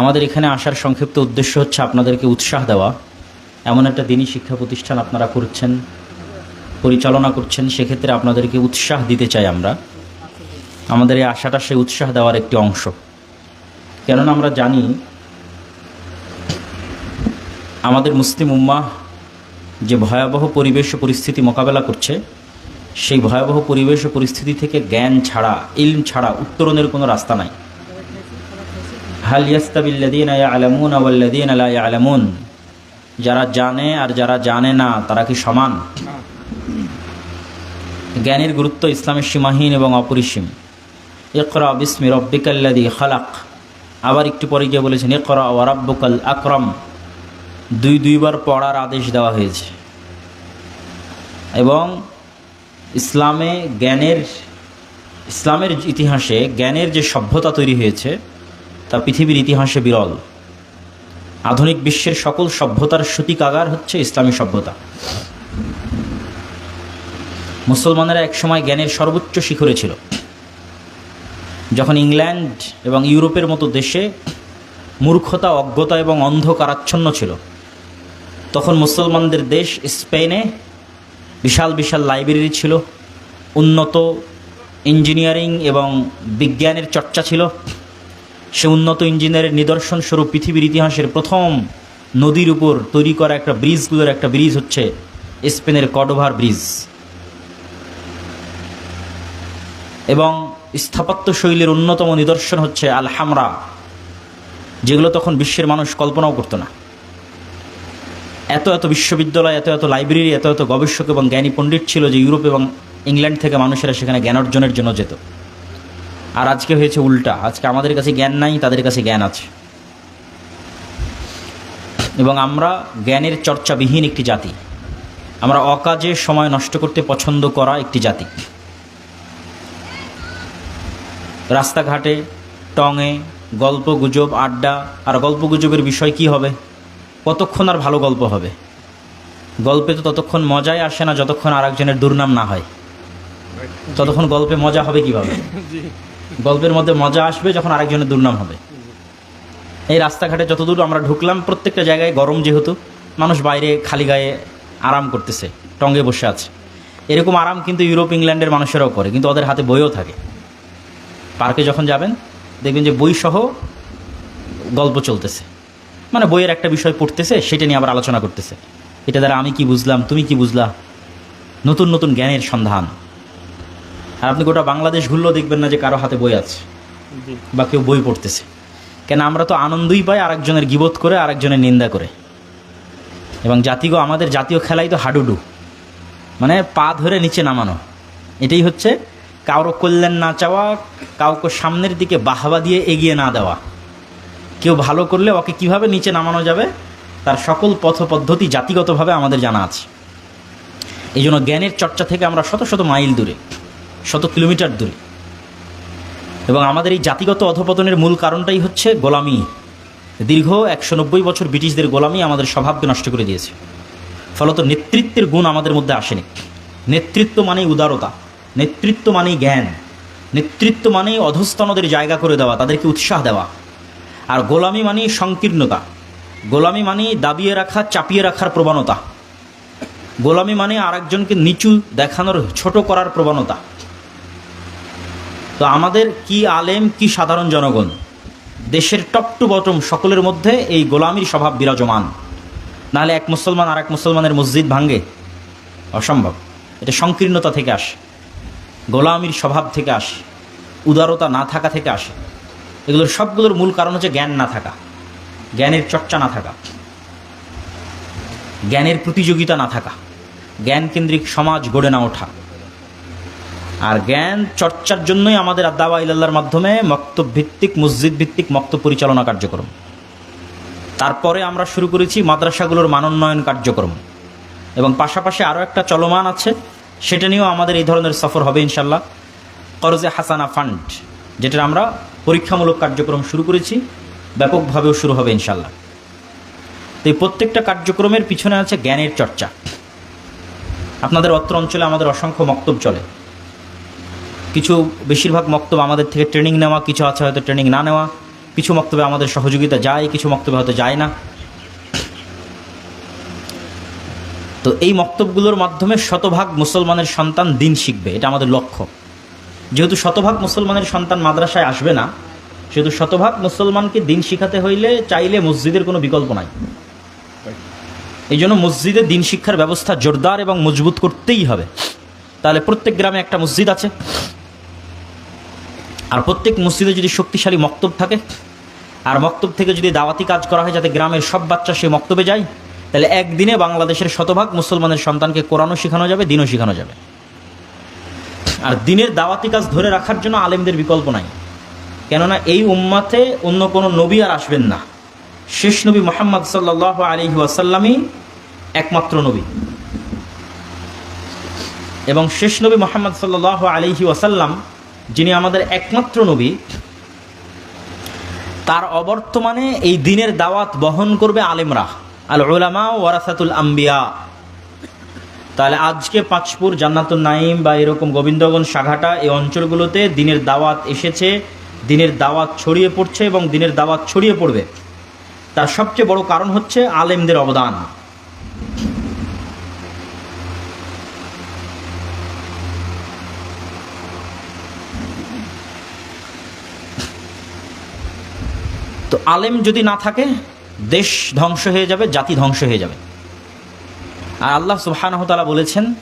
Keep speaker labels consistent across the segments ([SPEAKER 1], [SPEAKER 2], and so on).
[SPEAKER 1] আমাদের এখানে আসার সংক্ষিপ্ত উদ্দেশ্য হচ্ছে আপনাদেরকে উৎসাহ দেওয়া। এমন একটা দিনই শিক্ষা প্রতিষ্ঠান আপনারা করছেন, পরিচালনা করছেন, সেক্ষেত্রে আপনাদেরকে উৎসাহ দিতে চাই আমরা। আমাদের এই আশাটা সেই উৎসাহ দেওয়ার একটি অংশ। কেননা আমরা জানি, আমাদের মুসলিম উম্মাহ যে ভয়াবহ পরিবেশ পরিস্থিতি মোকাবেলা করছে, সেই ভয়াবহ পরিবেশ পরিস্থিতি থেকে জ্ঞান ছাড়া, ইলম ছাড়া উত্তরণের কোনো রাস্তা নাই। হাল ইয়াস্তাবিল্লাদিন আলামুন আওয়াল্লাদিন আলা আলামুন যারা জানে আর যারা জানে না, তারা কি সমান? জ্ঞানের গুরুত্ব ইসলামের সীমাহীন এবং অপরিসীম। ইকরা বিসমি রব্বিকাল্লাদি খালাক। আবার একটু পরে গিয়ে বলেছেন, ইকরা ওয়ারাব্বুকাল আকরম। দুই দুইবার পড়ার আদেশ দেওয়া হয়েছে। এবং ইসলামে জ্ঞানের, ইসলামের ইতিহাসে জ্ঞানের যে সভ্যতা তৈরি হয়েছে তা পৃথিবীর ইতিহাসে বিরল। আধুনিক বিশ্বের সকল সভ্যতার সূতিকাগার হচ্ছে ইসলামী সভ্যতা। মুসলমানেরা একসময় জ্ঞানের সর্বোচ্চ শিখরে ছিল। যখন ইংল্যান্ড এবং ইউরোপের মতো দেশে মূর্খতা, অজ্ঞতা এবং অন্ধকারাচ্ছন্ন ছিল, তখন মুসলমানদের দেশ স্পেনে বিশাল বিশাল লাইব্রেরি ছিল, উন্নত ইঞ্জিনিয়ারিং এবং বিজ্ঞানের চর্চা ছিল। সে উন্নত ইঞ্জিনের নিদর্শন স্বরূপ পৃথিবীর ইতিহাসের প্রথম নদীর উপর তৈরি করা একটা ব্রিজগুলোর একটা ব্রিজ হচ্ছে স্পেনের কডোভার ব্রিজ। এবং স্থাপত্য শৈলীর অন্যতম নিদর্শন হচ্ছে আলহামরা, যেগুলো তখন বিশ্বের মানুষ কল্পনাও করতো না। এত এত বিশ্ববিদ্যালয়, এত এত লাইব্রেরি, এত এত গবেষক এবং জ্ঞানী পণ্ডিত ছিল যে ইউরোপ এবং ইংল্যান্ড থেকে মানুষেরা সেখানে জ্ঞান অর্জনের জন্য যেত। আর আজকে হয়েছে উল্টা। আজকে আমাদের কাছে জ্ঞান নাই, তাদের কাছে জ্ঞান আছে। এবং আমরা জ্ঞানের চর্চাবিহীন একটি জাতি। আমরা অকাজে সময় নষ্ট করতে পছন্দ করা একটি জাতি। রাস্তাঘাটে, টঙে গল্প গুজব আড্ডা, আর গল্প গুজবের বিষয় কি হবে? কতক্ষণ আর ভালো গল্প হবে? গল্পে তো ততক্ষণ মজাই আসে না, যতক্ষণ আরেকজনের দুর্নাম না হয়। ততক্ষণ গল্পে মজা হবে কীভাবে? গল্পের মধ্যে মজা আসবে যখন আরেকজনের দুর্নাম হবে। এই রাস্তাঘাটে যতদূর আমরা ঢুকলাম, প্রত্যেকটা জায়গায় গরম যেহেতু, মানুষ বাইরে খালি গায়ে আরাম করতেছে, টঙ্গে বসে আছে। এরকম আরাম কিন্তু ইউরোপ, ইংল্যান্ডের মানুষেরাও করে, কিন্তু ওদের হাতে বইও থাকে। পার্কে যখন যাবেন, দেখবেন যে বই সহ গল্প চলতেছে। মানে বইয়ের একটা বিষয় পড়তেছে, সেটা নিয়ে আবার আলোচনা করতেছে। এটা দ্বারা আমি কি বুঝলাম, তুমি কি বুঝলা? নতুন নতুন জ্ঞানের সন্ধান। আর আপনি গোটা বাংলাদেশ ঘুরলেও দেখবেন না যে কারও হাতে বই আছে বা কেউ বই পড়তেছে। কেন আমরা তো আনন্দই পাই আরেকজনের গিবোধ করে আরেকজনের নিন্দা করে। এবং জাতিগো আমাদের জাতীয় খেলাই তো হাডুডু। মানে পা ধরে নিচে নামানো। এটাই হচ্ছে কারও কল্যাণ না চাওয়া কাউকে সামনের দিকে বাহাবা দিয়ে এগিয়ে না দেওয়া। কেউ ভালো করলে ওকে কীভাবে নিচে নামানো যাবে তার সকল পথ পদ্ধতি জাতিগতভাবে আমাদের জানা আছে। এই জন্য জ্ঞানের চর্চা থেকে আমরা শত শত মাইল দূরে। শত কিলোমিটার দূরে। এবং আমাদের এই জাতিগত অধপতনের মূল কারণটাই হচ্ছে গোলামি। দীর্ঘ একশো নব্বই বছর ব্রিটিশদের গোলামি আমাদের স্বভাবকে নষ্ট করে দিয়েছে। ফলত নেতৃত্বের গুণ আমাদের মধ্যে আসেনি। নেতৃত্ব মানেই উদারতা, নেতৃত্ব মানেই জ্ঞান, নেতৃত্ব মানেই অধস্তনদের জায়গা করে দেওয়া, তাদেরকে উৎসাহ দেওয়া। আর গোলামি মানেই সংকীর্ণতা, গোলামি মানেই দাবিয়ে রাখা, চাপিয়ে রাখার প্রবণতা। গোলামি মানে আরেকজনকে নিচু দেখানোর, ছোট করার প্রবণতা। তো আমাদের কি আলেম, কি সাধারণ জনগণ? দেশের টপ টু বটম সকলের মধ্যে এই গোলামির স্বভাব বিরাজমান। নাহলে এক মুসলমান আর এক মুসলমানের মসজিদ ভাঙ্গে অসম্ভব। এটা সংকীর্ণতা থেকে আসে। গোলামির স্বভাব থেকে আসে। উদারতা না থাকা থেকে আসে। এগুলোর সবগুলোর মূল কারণ হচ্ছে জ্ঞান না থাকা। জ্ঞানের চর্চা না থাকা। জ্ঞানের প্রতিযোগিতা না থাকা। জ্ঞান কেন্দ্রিক সমাজ গড়ে না ওঠা। আর জ্ঞান চর্চার জন্যই আমাদের আদাবা ইল্লার মাধ্যমে মক্তব ভিত্তিক, মসজিদ ভিত্তিক মক্তব পরিচালনা কার্যক্রম। তারপরে আমরা শুরু করেছি মাদ্রাসাগুলোর মানোন্নয়ন কার্যক্রম। এবং পাশাপাশি আরও একটা চলমান আছে, সেটা নিয়েও আমাদের এই ধরনের সফর হবে ইনশাল্লাহ করজে হাসানা ফান্ড যেটা আমরা পরীক্ষামূলক কার্যক্রম শুরু করেছি, ব্যাপকভাবেও শুরু হবে ইনশাল্লাহ তো এই প্রত্যেকটা কার্যক্রমের পিছনে আছে জ্ঞানের চর্চা। আপনাদের অত্র অঞ্চলে আমাদের অসংখ্য মক্তব চলে। কিছু বেশিরভাগ মক্তব্য আমাদের থেকে ট্রেনিং নেওয়া, কিছু আছে হয়তো ট্রেনিং না নেওয়া, কিছু মক্তবে আমাদের সহযোগিতা যায়, কিছু মক্তবে হয়তো যায় না। তো এই মক্তবগুলোর মাধ্যমে শতভাগ মুসলমানের সন্তান দিন শিখবে, এটা আমাদের লক্ষ্য। যেহেতু শতভাগ মুসলমানের সন্তান মাদ্রাসায় আসবে না, সেহেতু শতভাগ মুসলমানকে দিন শিখাতে হইলে চাইলে মসজিদের কোনো বিকল্প নাই। এই জন্য মসজিদে দিন শিক্ষার ব্যবস্থা জোরদার এবং মজবুত করতেই হবে। তাহলে প্রত্যেক গ্রামে একটা মসজিদ আছে। আর প্রত্যেক মসজিদে যদি শক্তিশালী মক্তব থাকে, আর মক্তব থেকে যদি দাওয়াতি কাজ করা হয় যাতে গ্রামের সব বাচ্চা সেই মক্তবে যায়, তাহলে একদিনে বাংলাদেশের শতভাগ মুসলমানের সন্তানকে কোরআনও শেখানো যাবে, দিনও শেখানো যাবে। আর দিনের দাওয়াতি কাজ ধরে রাখার জন্য আলেমদের বিকল্প নাই। কেননা এই উম্মাতে অন্য কোনো নবী আর আসবেন না। শেষ নবী মোহাম্মদ সাল্লাহ আলহি ওয়াসাল্লামই একমাত্র নবী। এবং শেষ নবী মোহাম্মদ সাল্লাহ আলহি ওয়াসাল্লাম যিনি আমাদের একমাত্র নবী, তার অবর্তমানে এই দিনের দাওয়াত বহন করবে আলেমরা আল ওলামা ওয়ারাসাতুল আম্বিয়া। তাহলে আজকে পাঁচপুর জান্নাতুল নাইম বা এরকম গোবিন্দগঞ্জ সাঘাটা এই অঞ্চলগুলোতে দিনের দাওয়াত এসেছে, দিনের দাওয়াত ছড়িয়ে পড়ছে এবং দিনের দাওয়াত ছড়িয়ে পড়বে। তার সবচেয়ে বড় কারণ হচ্ছে আলেমদের অবদান। তো আলেম যদি না থাকে, দেশ ধ্বংস হয়ে যাবে, জাতি ধ্বংস হয়ে যাবে। আর আল্লাহ সুবাহানহতালা বলেছেন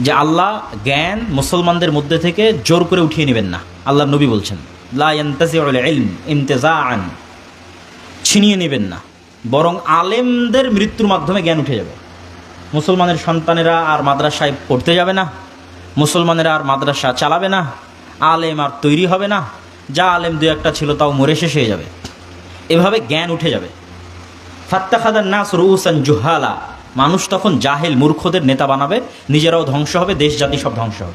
[SPEAKER 1] যে, আল্লাহ জ্ঞান মুসলমানদের মধ্যে থেকে জোর করে উঠিয়ে নেবেন না। আল্লাহ নবী বলছেন ইমতেজান ছিনিয়ে নেবেন না। বরং আলেমদের মৃত্যুর মাধ্যমে জ্ঞান উঠে যাবে। মুসলমানের সন্তানেরা আর মাদ্রাসায় পড়তে যাবে না, মুসলমানেরা আর মাদ্রাসা চালাবে না, আলেম আর তৈরি হবে না। যা আলেম দু একটা ছিল তাও মরে শেষ হয়ে যাবে। এভাবে জ্ঞান উঠে যাবে। ফাত্তা ফাত্তাখাদার নাস রুসান জুহালা। মানুষ তখন জাহেল মূর্খদের নেতা বানাবে নিজেরাও ধ্বংস হবে দেশ জাতি সব ধ্বংস হবে।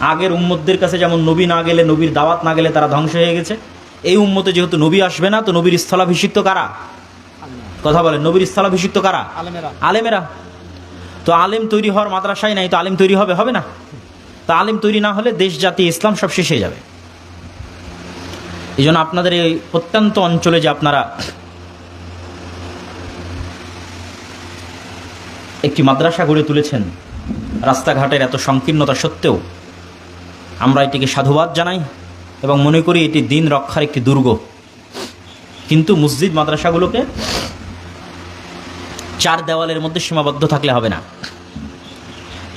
[SPEAKER 1] আগের উম্মতদের কাছে যেমন নবী না গেলে নবীর দাওয়াত না গেলে তারা ধ্বংস হয়ে গেছে। এই উম্মতে যেহেতু নবী আসবে না তো নবীর স্থলাভিষিক্ত কারা? কথা বলেন নবীর স্থলাভিষিক্ত কারা?
[SPEAKER 2] আলেমেরা।
[SPEAKER 1] আলেমেরা। তো আলেম তৈরি হওয়ার মাদ্রাসায় নাই তো আলেম তৈরি হবে হবে না? তো আলেম তৈরি না হলে দেশ জাতি ইসলাম সব শেষ হয়ে যাবে। এই জন্য আপনাদের এই প্রত্যন্ত অঞ্চলে যে আপনারা একটি মাদ্রাসা গড়ে তুলেছেন, রাস্তাঘাটের এত সংকীর্ণতা সত্ত্বেও আমরা এটিকে সাধুবাদ জানাই এবং মনে করি এটি দিন রক্ষার একটি দুর্গ। কিন্তু মসজিদ মাদ্রাসাগুলোকে চার দেওয়ালের মধ্যে সীমাবদ্ধ থাকলে হবে না।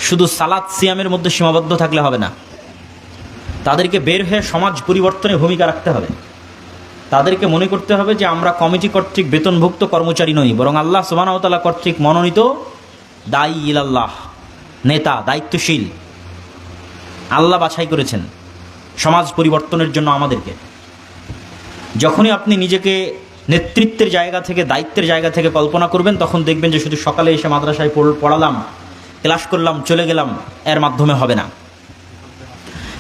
[SPEAKER 1] শুধু সালাদ সিয়ামের মধ্যে সীমাবদ্ধ থাকলে হবে না। তাদেরকে বের হয়ে সমাজ পরিবর্তনে ভূমিকা রাখতে হবে। তাদেরকে মনে করতে হবে যে আমরা কমিটি কর্তৃক বেতনভুক্ত কর্মচারী নই, বরং আল্লাহ সুবাহতালা কর্তৃক মনোনীত দায়ী ইলাল্লাহ, নেতা, দায়িত্বশীল। আল্লাহ বাছাই করেছেন সমাজ পরিবর্তনের জন্য আমাদেরকে। যখনই আপনি নিজেকে নেতৃত্বের জায়গা থেকে, দায়িত্বের জায়গা থেকে কল্পনা করবেন, তখন দেখবেন যে শুধু সকালে এসে মাদ্রাসায় পড়- পড়ালাম, ক্লাস করলাম, চলে গেলাম, এর মাধ্যমে হবে না।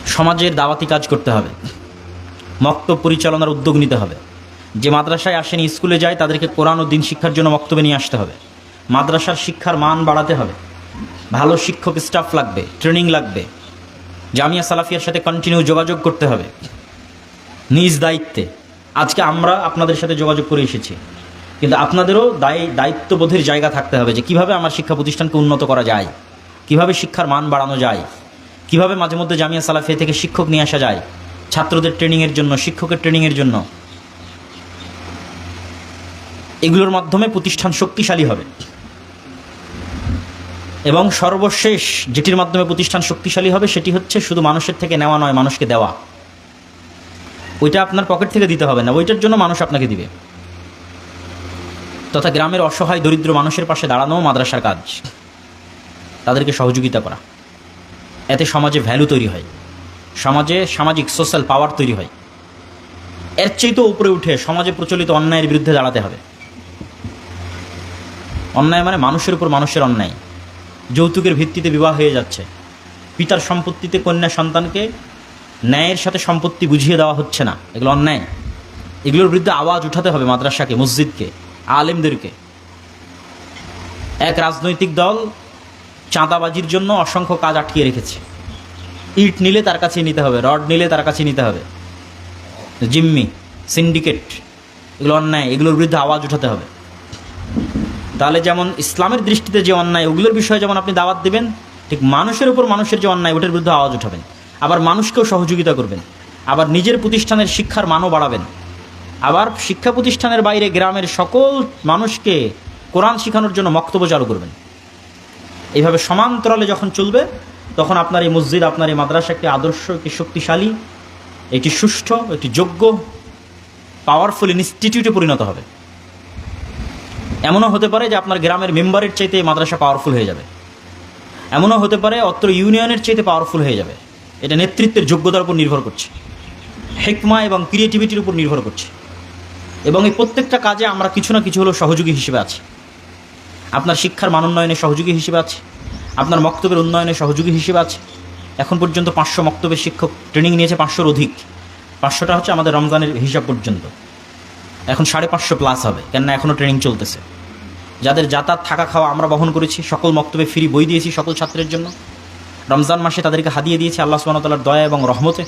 [SPEAKER 1] সমাজের দাওয়াতি কাজ করতে হবে। মক্তব পরিচালনার উদ্যোগ নিতে হবে। যে মাদ্রাসায় আসেনি, স্কুলে যায়, তাদেরকে কোরআন ও দিন শিক্ষার জন্য মক্তবে নিয়ে আসতে হবে। মাদ্রাসার শিক্ষার মান বাড়াতে হবে। ভালো শিক্ষক স্টাফ লাগবে ট্রেনিং লাগবে। জামিয়া সালাফিয়ার সাথে কন্টিনিউ যোগাযোগ করতে হবে। নিজ দায়িত্বে। আজকে আমরা আপনাদের সাথে যোগাযোগ করে এসেছি। কিন্তু আপনাদেরও দায়, দায়িত্ববোধের জায়গা থাকতে হবে যে কীভাবে আমার শিক্ষা প্রতিষ্ঠানকে উন্নত করা যায়, কীভাবে শিক্ষার মান বাড়ানো যায়। কীভাবে মাঝে মধ্যে জামিয়া সালাফিয়া থেকে শিক্ষক নিয়ে আসা যায়? ছাত্রদের ট্রেনিংয়ের জন্য, শিক্ষকের ট্রেনিংয়ের জন্য। এগুলোর মাধ্যমে প্রতিষ্ঠান শক্তিশালী হবে। এবং সর্বশেষ যেটির মাধ্যমে প্রতিষ্ঠান শক্তিশালী হবে, সেটি হচ্ছে শুধু মানুষের থেকে নেওয়া নয়, মানুষকে দেওয়া। ওইটা আপনার পকেট থেকে দিতে হবে না, ওইটার জন্য মানুষ আপনাকে দিবে। তথা গ্রামের অসহায়, দরিদ্র মানুষের পাশে দাঁড়ানো মাদ্রাসার কাজ। তাদেরকে সহযোগিতা করা। এতে সমাজে ভ্যালু তৈরি হয়। সমাজে সামাজিক সোশ্যাল পাওয়ার তৈরি হয়। এর চেয়েও উপরে উঠে সমাজে প্রচলিত অন্যায়ের বিরুদ্ধে দাঁড়াতে হবে। অন্যায় মানে মানুষের উপর মানুষের অন্যায়। যৌতুকের ভিত্তিতে বিবাহ হয়ে যাচ্ছে। পিতার সম্পত্তিতে কন্যা সন্তানকে ন্যায়ের সাথে সম্পত্তি বুঝিয়ে দেওয়া হচ্ছে না। এগুলো অন্যায়। এগুলোর বিরুদ্ধে আওয়াজ উঠাতে হবে মাদ্রাসাকে, মসজিদকে, আলেমদেরকে। এক রাজনৈতিক দল চাঁদাবাজির জন্য অসংখ্য কাজ আটকিয়ে রেখেছে। ইট নিলে তার কাছে নিতে হবে, রড নিলে তার কাছে নিতে হবে। জিম্মি, সিন্ডিকেট, এগুলো অন্যায়, এগুলোর বিরুদ্ধে আওয়াজ উঠাতে হবে। তাহলে যেমন ইসলামের দৃষ্টিতে যে অন্যায়, ওগুলোর বিষয়ে যেমন আপনি দাওয়াত দেবেন, ঠিক মানুষের উপর মানুষের যে অন্যায়, ওটার বিরুদ্ধে আওয়াজ উঠাবেন। আবার মানুষকেও সহযোগিতা করবেন। আবার নিজের প্রতিষ্ঠানের শিক্ষার মানও বাড়াবেন। আবার শিক্ষা প্রতিষ্ঠানের বাইরে গ্রামের সকল মানুষকে কোরআন শেখানোর জন্য বক্তব্য চালু করবেন। এইভাবে সমান্তরালে যখন চলবে, তখন আপনার এই মসজিদ, আপনার এই মাদ্রাসা একটি আদর্শ, একটি শক্তিশালী একটি সুষ্ঠু একটি যোগ্য পাওয়ারফুল ইনস্টিটিউটে পরিণত হবে। এমনও হতে পারে যে আপনার গ্রামের মেম্বারের চাইতে এই মাদ্রাসা পাওয়ারফুল হয়ে যাবে। এমনও হতে পারে অত্র ইউনিয়নের চাইতে পাওয়ারফুল হয়ে যাবে। এটা নেতৃত্বের যোগ্যতার উপর নির্ভর করছে। হেকমা এবং ক্রিয়েটিভিটির উপর নির্ভর করছে। এবং এই প্রত্যেকটা কাজে আমরা কিছু না কিছু হলেও সহযোগী হিসেবে আছি। আপনার শিক্ষার মানোন্নয়নে সহযোগী হিসেবে আছে। আপনার মক্তবের উন্নয়নে সহযোগী হিসেবে আছে। এখন পর্যন্ত পাঁচশো মক্তবের শিক্ষক ট্রেনিং নিয়েছে, পাঁচশোর অধিক। পাঁচশোটা হচ্ছে আমাদের রমজানের হিসাব পর্যন্ত। এখন সাড়ে পাঁচশো প্লাস হবে, কেননা এখনও ট্রেনিং চলতেছে। যাদের যাতায়াত, থাকা, খাওয়া আমরা বহন করেছি, সকল মক্তবে ফ্রি বই দিয়েছি সকল ছাত্রের জন্য। রমজান মাসে তাদেরকে হাদিয়ে দিয়েছি আল্লাহ সুবাহতাল্লার দয়া এবং রহমতে।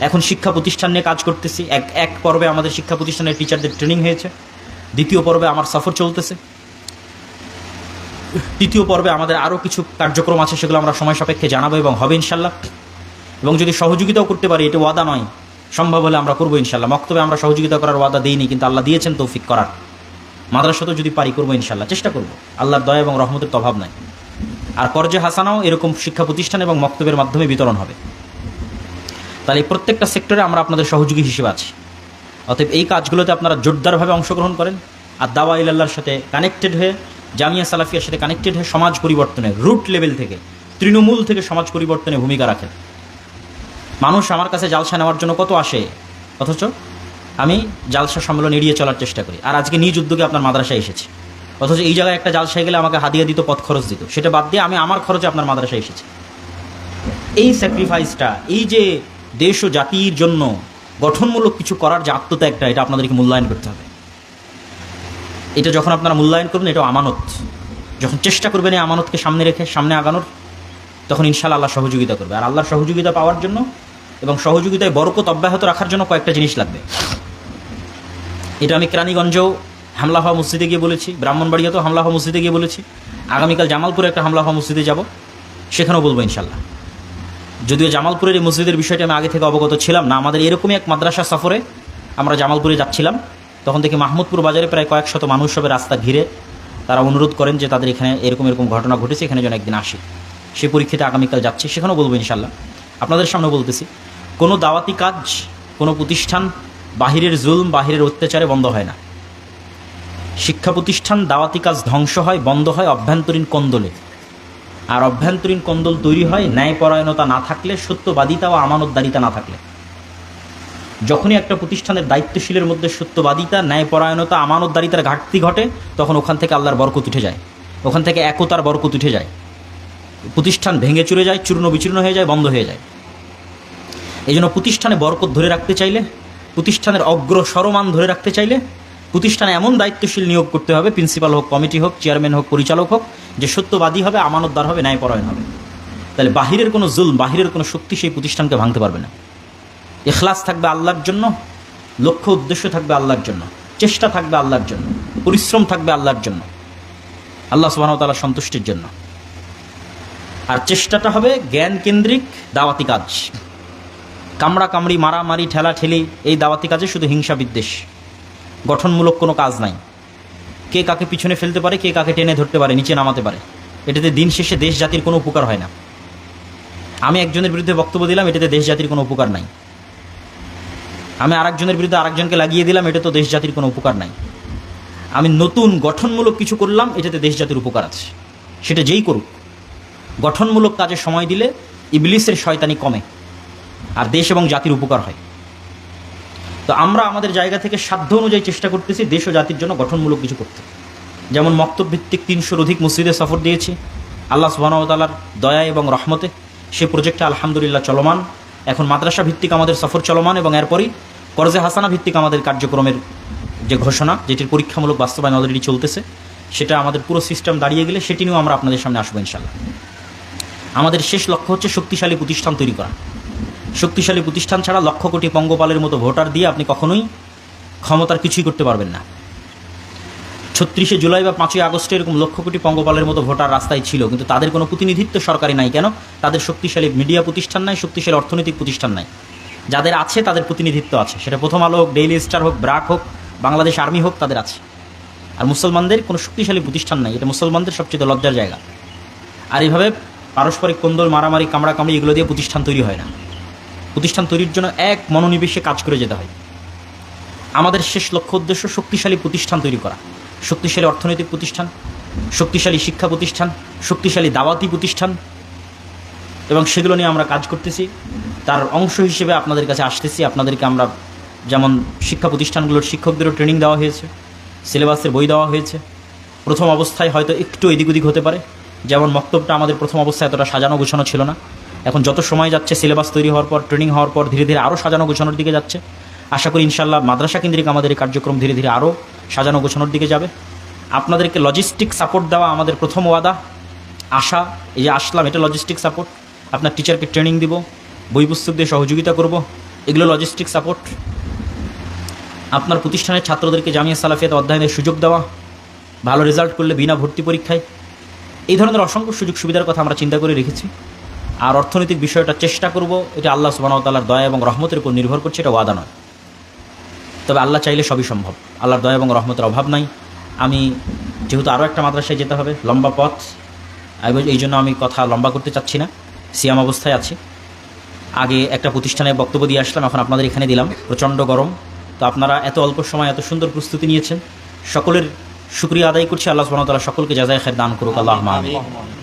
[SPEAKER 1] এখন শিক্ষা প্রতিষ্ঠান নিয়ে কাজ করতেছি। এক এক পর্বে আমাদের শিক্ষা প্রতিষ্ঠানের টিচারদের ট্রেনিং হয়েছে। দ্বিতীয় পর্বে আমার সফর চলতেছে। তৃতীয় পর্বে আমাদের আরও কিছু কার্যক্রম আছে, সেগুলো আমরা সময় সাপেক্ষে জানাব এবং হবে ইনশাল্লাহ এবং যদি সহযোগিতাও করতে পারি, এটা ওয়াদা নয়, সম্ভব হলে আমরা করব ইনশাল্লাহ মক্তবে আমরা সহযোগিতা করার ওয়াদা দিইনি, কিন্তু আল্লাহ দিয়েছেন তৌফিক করার। মাদ্রাসাতেও যদি পারি করব ইনশাল্লাহ চেষ্টা করব। আল্লাহর দয়া এবং রহমতের অভাব নাই। আর করজে হাসানাও এরকম শিক্ষা প্রতিষ্ঠান এবং মক্তবের মাধ্যমে বিতরণ হবে। তাহলে প্রত্যেকটা সেক্টরে আমরা আপনাদের সহযোগী হিসেবে আছি। অতএব এই কাজগুলোতে আপনারা জোরদারভাবে অংশগ্রহণ করেন, আর দাওয়া ইল্লাহর সাথে কানেক্টেড হয়ে জামিয়া সালাফিয়ার সাথে কানেক্টেড হয়ে সমাজ পরিবর্তনে রুট লেভেল থেকে, তৃণমূল থেকে সমাজ পরিবর্তনে ভূমিকা রাখেন মানুষ আমার কাছে জালসা নেওয়ার জন্য কত আসে? অথচ আমি জালসা সম্মেলন এড়িয়ে চলার চেষ্টা করি। আর আজকে নিজ উদ্যোগে আপনার মাদ্রাসায় এসেছি। অথচ এই জায়গায় একটা জালসায় গেলে আমাকে হাদিয়া দিত, পথ খরচ দিত। সেটা বাদ দিয়ে আমি আমার খরচে আপনার মাদ্রাসায় এসেছি। এই স্যাক্রিফাইসটা এই যে দেশ ও জাতির জন্য গঠনমূলক কিছু করার যে আত্মত্যাগটা, এটা আপনাদেরকে মূল্যায়ন করতে হবে। এটা যখন আপনারা মূল্যায়ন করবেন, এটা আমানত। যখন চেষ্টা করবেন এই আমানতকে সামনে রেখে, সামনে আগানোর, তখন ইনশাল্লাহ আল্লাহ সহযোগিতা করবে। আর আল্লাহর সহযোগিতা পাওয়ার জন্য এবং সহযোগিতায় বরকত অব্যাহত রাখার জন্য কয়েকটা জিনিস লাগবে। এটা আমি কেরানীগঞ্জেও হামলা হওয়া মসজিদে গিয়ে বলেছি, ব্রাহ্মণবাড়িয়াতেও হামলা হওয়া মসজিদে গিয়ে বলেছি। আগামীকাল জামালপুরে একটা হামলা হওয়া মসজিদে যাব, সেখানেও বলব ইনশাল্লাহ যদিও জামালপুরের এই মসজিদের বিষয়টি আমি আগে থেকে অবগত ছিলাম না, আমাদের এরকমই এক মাদ্রাসা সফরে আমরা জামালপুরে যাচ্ছিলাম। তখন দেখি মাহমুদপুর বাজারে প্রায় কয়েক শত মানুষ হবে রাস্তা ঘিরে তারা অনুরোধ করেন যে তাদের এখানে এরকম এরকম ঘটনা ঘটেছে, এখানে যেন একদিন আসি। সে পরীক্ষাতে আগামীকাল যাচ্ছি, সেখানেও বলব ইনশাল্লাহ আপনাদের সামনে বলতেছি, কোনো দাওয়াতি কাজ, কোনো প্রতিষ্ঠান বাহিরের জুলম, বাহিরের অত্যাচারে বন্ধ হয় না। শিক্ষা প্রতিষ্ঠান দাওয়াতি কাজ ধ্বংস হয়, বন্ধ হয় অভ্যন্তরীণ কন্দলে। আর অভ্যন্তরীণ কন্দল তৈরি হয়, ন্যায়পরায়ণতা না থাকলে, সত্যবাদিতা ও আমানতদারিতা না থাকলে। যখনই একটা প্রতিষ্ঠানের দায়িত্বশীলের মধ্যে সত্যবাদিতা, ন্যায়পরায়ণতা, আমানতদারিতার ঘাটতি ঘটে, তখন ওখান থেকে আল্লাহর বরকত উঠে যায়। ওখান থেকে একতার বরকত উঠে যায়। প্রতিষ্ঠান ভেঙে চুরে যায়, চূর্ণ বিচূর্ণ হয়ে যায়, বন্ধ হয়ে যায়। এই জন্য প্রতিষ্ঠানে বরকত ধরে রাখতে চাইলে, প্রতিষ্ঠানের অগ্র সরমান ধরে রাখতে চাইলে, প্রতিষ্ঠানে এমন দায়িত্বশীল নিয়োগ করতে হবে, প্রিন্সিপাল হোক, কমিটি হোক, চেয়ারম্যান হোক, পরিচালক হোক, যে সত্যবাদী হবে, আমানতদার হবে, ন্যায়পরায়ণ হবে। তাহলে বাহিরের কোনো জুল বাহিরের কোনো শক্তি সেই প্রতিষ্ঠানকে ভাঙতে পারবে না। এখলাস থাকবে আল্লাহর জন্য, লক্ষ্য উদ্দেশ্য থাকবে আল্লাহর জন্য, চেষ্টা থাকবে আল্লাহর জন্য, পরিশ্রম থাকবে আল্লাহর জন্য, আল্লাহ সুবাহতাল্লাহ সন্তুষ্টির জন্য। আর চেষ্টাটা হবে জ্ঞান কেন্দ্রিক দাওয়াতি কাজ। কামড়া কামড়ি, মারামারি ঠেলা ঠেলি এই দাওয়াতি কাজে শুধু হিংসা বিদ্বেষ। গঠনমূলক কোনো কাজ নাই। কে কাকে পিছনে ফেলতে পারে, কে কাকে টেনে ধরতে পারে, নিচে নামাতে পারে। এটাতে দিন শেষে দেশ জাতির কোনো উপকার হয় না। আমি একজনের বিরুদ্ধে বক্তব্য দিলাম, এটাতে দেশ জাতির কোনো উপকার নাই। আমি আরেকজনের বিরুদ্ধে আরেকজনকে লাগিয়ে দিলাম, এটা তো দেশ জাতির কোনো উপকার নাই। আমি নতুন গঠনমূলক কিছু করলাম, এটাতে দেশ জাতির উপকার আছে। সেটা যেই করুক। গঠনমূলক কাজে সময় দিলে ইবলিসের শয়তানি কমে, আর দেশ এবং জাতির উপকার হয়। তো আমরা আমাদের জায়গা থেকে সাধ্য অনুযায়ী চেষ্টা করতেছি দেশ ও জাতির জন্য গঠনমূলক কিছু করতে। যেমন মক্তব ভিত্তিক তিনশোর অধিক মসজিদে সফর দিয়েছি। আল্লাহ সুবাহতালার দয়া এবং রহমতে সে প্রজেক্টটা আলহামদুলিল্লাহ চলমান। এখন মাদ্রাসা ভিত্তিক আমাদের সফর চলমান এবং এরপরই করজে হাসানা ভিত্তিক আমাদের কার্যক্রমের যে ঘোষণা, যেটির পরীক্ষামূলক বাস্তবায়ন অলরেডি চলতেছে, সেটা আমাদের পুরো সিস্টেম দাঁড়িয়ে গেলে সেটি নিয়েও আমরা আপনাদের সামনে আসব ইনশাল্লাহ আমাদের শেষ লক্ষ্য হচ্ছে শক্তিশালী প্রতিষ্ঠান তৈরি করা। শক্তিশালী প্রতিষ্ঠান ছাড়া লক্ষ কোটি পঙ্গপালের মতো ভোটার দিয়ে আপনি কখনোই ক্ষমতার কিছুই করতে পারবেন না। ছত্রিশে জুলাই বা পাঁচই আগস্টে এরকম লক্ষ কোটি পঙ্গপালের মতো ভোটার রাস্তায় ছিল, কিন্তু তাদের কোনো প্রতিনিধিত্ব সরকারি নাই কেন? তাদের শক্তিশালী মিডিয়া প্রতিষ্ঠান নাই, শক্তিশালী অর্থনৈতিক প্রতিষ্ঠান নাই। যাদের আছে, তাদের প্রতিনিধিত্ব আছে। সেটা প্রথম আলো হোক ডেইলি স্টার হোক, ব্রাক হোক, বাংলাদেশ আর্মি হোক, তাদের আছে। আর মুসলমানদের কোনো শক্তিশালী প্রতিষ্ঠান নাই। এটা মুসলমানদের সবচেয়ে লজ্জার জায়গা। আর এইভাবে পারস্পরিক কোন্দল, মারামারি, কামড়াকামড়ি এগুলো দিয়ে প্রতিষ্ঠান তৈরি হয় না। প্রতিষ্ঠান তৈরির জন্য এক মনোনিবেশে কাজ করে যেতে হয়। আমাদের শেষ লক্ষ্য উদ্দেশ্য শক্তিশালী প্রতিষ্ঠান তৈরি করা। শক্তিশালী অর্থনৈতিক প্রতিষ্ঠান, শক্তিশালী শিক্ষা প্রতিষ্ঠান, শক্তিশালী দাওয়াতি প্রতিষ্ঠান এবং সেগুলো নিয়ে আমরা কাজ করতেছি। তার অংশ হিসেবে আপনাদের কাছে আসতেছি। আপনাদেরকে আমরা যেমন শিক্ষা প্রতিষ্ঠানগুলোর শিক্ষকদেরও ট্রেনিং দেওয়া হয়েছে সিলেবাসের বই দেওয়া হয়েছে। প্রথম অবস্থায় হয়তো একটু এদিক ওদিক হতে পারে। যেমন মক্তবটা আমাদের প্রথম অবস্থায় এতটা সাজানো গোছানো ছিল না। এখন যত সময় যাচ্ছে সিলেবাস তৈরি হওয়ার পর ট্রেনিং হওয়ার পর ধীরে ধীরে আরও সাজানো গোছানোর দিকে যাচ্ছে। আশা করি ইনশাল্লাহ মাদ্রাসা কেন্দ্রিক আমাদের এই কার্যক্রম ধীরে ধীরে আরও সাজানো গোছানোর দিকে যাবে। আপনাদেরকে লজিস্টিক সাপোর্ট দেওয়া আমাদের প্রথম ওয়াদা। আশা, এই যে আসলাম, এটা লজিস্টিক সাপোর্ট আপনার টিচারকে ট্রেনিং দিব, বই পুস্তক দিয়ে সহযোগিতা করব, এগুলো লজিস্টিক সাপোর্ট আপনার প্রতিষ্ঠানের ছাত্রদেরকে জামিয়া সালাফিয়াত অধ্যয়নের সুযোগ দেওয়া, ভালো রেজাল্ট করলে বিনা ভর্তি পরীক্ষায়। এই ধরনের অসংখ্য সুযোগ সুবিধার কথা আমরা চিন্তা করে রেখেছি। আর অর্থনৈতিক বিষয়টা চেষ্টা করব, এটা আল্লাহ সুবাহতাল্লার দয়া এবং রহমতের উপর নির্ভর করছে, এটা ওয়াদা নয়। তবে আল্লাহ চাইলে সবই সম্ভব। আল্লাহর দয়া এবং রহমতের অভাব নাই। আমি যেহেতু আরও একটা মাদ্রাসায় যেতে হবে লম্বা পথ এই জন্য আমি কথা লম্বা করতে চাচ্ছি না। সিয়াম অবস্থায় আছি। আগে একটা প্রতিষ্ঠানে বক্তব্য দিয়ে আসলাম এখন আপনাদের এখানে দিলাম। প্রচণ্ড গরম। তো আপনারা এত অল্প সময় এত সুন্দর প্রস্তুতি নিয়েছেন। সকলের শুক্রিয়া আদায় করছি। আল্লাহ সুবহানাহু সকলকে যাজায় খায়ের দান করুক। আল্লাহ আমিন।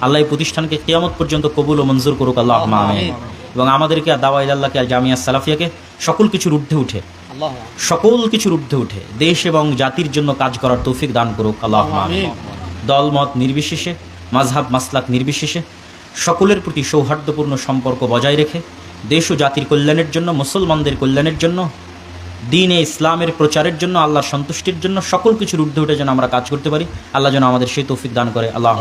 [SPEAKER 1] আল্লাহ এই প্রতিষ্ঠানকে কেয়ামত পর্যন্ত কবুল ও মঞ্জুর করুক। আল্লাহ আমিন। এবং আমাদেরকে আর দাওয়া ইল্লাহকে আর জামিয়া সালাফিয়াকে সকল কিছুর ঊর্ধ্বে উঠে। সকল কিছুর ঊর্ধ্বে উঠে দেশ এবং জাতির জন্য কাজ করার তৌফিক দান করুক আল্লাহ দলমত নির্বিশেষে মাঝহাব মাসলাক নির্বিশেষে সকলের প্রতি সৌহার্দ্যপূর্ণ সম্পর্ক বজায় রেখে দেশ ও জাতির কল্যাণের জন্য মুসলমানদের কল্যাণের জন্য দিনে ইসলামের প্রচারের জন্য আল্লাহর সন্তুষ্টির জন্য সকল কিছুর ঊর্ধ্বে উঠে যেন আমরা কাজ করতে পারি। আল্লাহ যেন আমাদের সেই তৌফিক দান করে। আল্লাহ